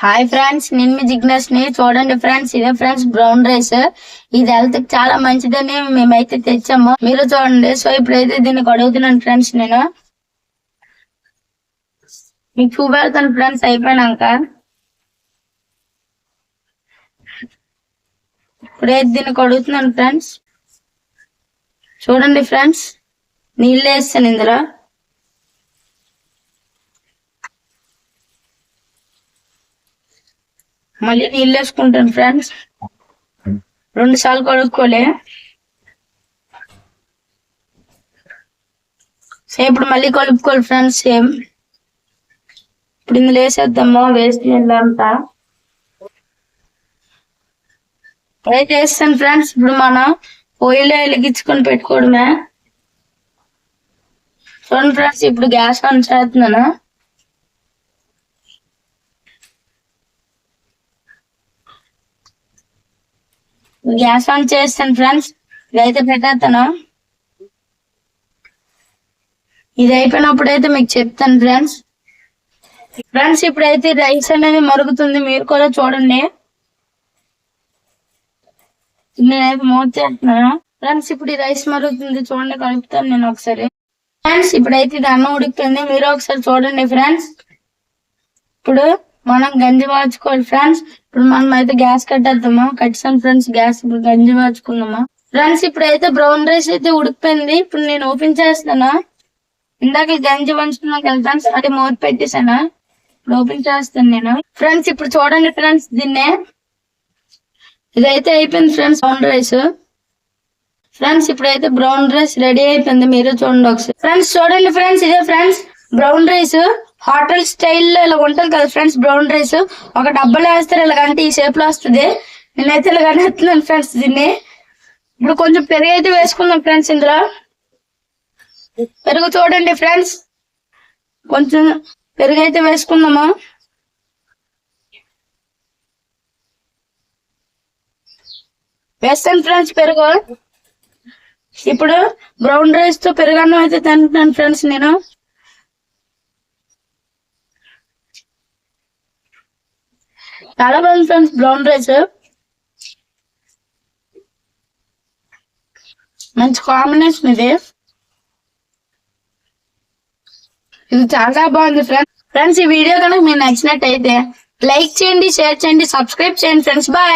Hi friends నేను మీ జిగ్నస్ని చూడండి friends ఇదే ఫ్రెండ్స్ బ్రౌన్ రైస్ ఇది హెల్త్కి చాలా మంచిదని మేమైతే తెచ్చాము. మీరు చూడండి. సో ఇప్పుడైతే దీన్ని కడుగుతున్నాను ఫ్రెండ్స్ నేను. మీకు చూపెడతాను ఫ్రెండ్స్ అయిపోయినాక. ఇప్పుడైతే దీన్ని కడుగుతున్నాను ఫ్రెండ్స్ చూడండి ఫ్రెండ్స్ నీళ్ళు వేస్తాను ఇందులో. మళ్ళీ నీళ్ళు వేసుకుంటాను ఫ్రెండ్స్. రెండు సార్లు కడుక్కోలే. సేమ్ ఇప్పుడు మళ్ళీ కలుపుకోవాలి ఫ్రెండ్స్ సేమ్. ఇప్పుడు ఇందులో వేసేద్దాము వేస్ట్ అంతా? ట్రై చేస్తాను ఫ్రెండ్స్ ఇప్పుడు మనం పొయ్యిలో వెలిగించుకొని పెట్టుకోవడమే. చూడండి ఫ్రెండ్స్ ఇప్పుడు గ్యాస్ ఆన్ చేస్తున్నాను. గ్యాస్ ఆన్ చేస్తాను ఫ్రెండ్స్. ఇదైతే పెట్టేస్తాను ఇది అయిపోయినప్పుడు అయితే మీకు చెప్తాను ఫ్రెండ్స్. ఫ్రెండ్స్ ఇప్పుడైతే రైస్ అనేది మరుగుతుంది. మీరు కూడా చూడండి. నేనైతే మూత చేస్తున్నాను. ఫ్రెండ్స్ ఇప్పుడు ఈ రైస్ మరుగుతుంది. చూడండి కలుపుతాను నేను ఒకసారి. ఫ్రెండ్స్ ఇప్పుడైతే ఇది అన్నం ఉడుకుతుంది. మీరు ఒకసారి చూడండి ఫ్రెండ్స్. ఇప్పుడు మనం గంజి మార్చుకోవాలి ఫ్రెండ్స్. ఇప్పుడు మనం అయితే గ్యాస్ కట్టేద్దామా? కట్టాం ఫ్రెండ్స్ గ్యాస్ ఇప్పుడు గంజి మార్చుకుందామా ఫ్రెండ్స్ ఇప్పుడైతే బ్రౌన్ రైస్ అయితే ఉడికిపోయింది. ఇప్పుడు నేను ఓపెన్ చేస్తాను ఇందాక గంజి వంచుకున్నాక వెళ్తాను అది మూత పెట్టేసానా ఇప్పుడు ఓపెన్ చేస్తాను నేను. ఫ్రెండ్స్ ఇప్పుడు చూడండి ఫ్రెండ్స్ దీన్నే. ఇదైతే అయిపోయింది ఫ్రెండ్స్ బ్రౌన్ రైస్. ఫ్రెండ్స్ ఇప్పుడైతే బ్రౌన్ రైస్ రెడీ అయిపోయింది. మీరు చూడండి ఒకసారి. ఫ్రెండ్స్ చూడండి ఫ్రెండ్స్ ఇదే ఫ్రెండ్స్ బ్రౌన్ రైస్. హోటల్ స్టైల్లో ఇలా ఉంటుంది కదా ఫ్రెండ్స్ బ్రౌన్ రైస్. ఒక డబ్బాలో వేస్తారు ఇలాగంటే ఈ షేప్లో వస్తుంది. నేనైతే ఇలాగనే ఎత్తున్నాను ఫ్రెండ్స్ దీన్ని. ఇప్పుడు కొంచెం పెరుగు అయితే వేసుకుందాం ఫ్రెండ్స్ ఇందులో. పెరుగు చూడండి ఫ్రెండ్స్. కొంచెం పెరుగు అయితే వేసుకుందాము? వేస్తాను ఫ్రెండ్స్ పెరుగు. ఇప్పుడు బ్రౌన్ రైస్తో పెరుగన్నం అయితే తింటున్నాను ఫ్రెండ్స్ నేను. చాలా బాగుంది ఫ్రెండ్స్ బ్రౌన్ రైస్ మంచి కాంబినేషన్ ఇది. ఇది చాలా బాగుంది ఫ్రెండ్స్ ఫ్రెండ్స్ ఈ వీడియో కనుక మీకు నచ్చినట్టయితే లైక్ చేయండి షేర్ చేయండి సబ్స్క్రైబ్ చేయండి ఫ్రెండ్స్ బాయ్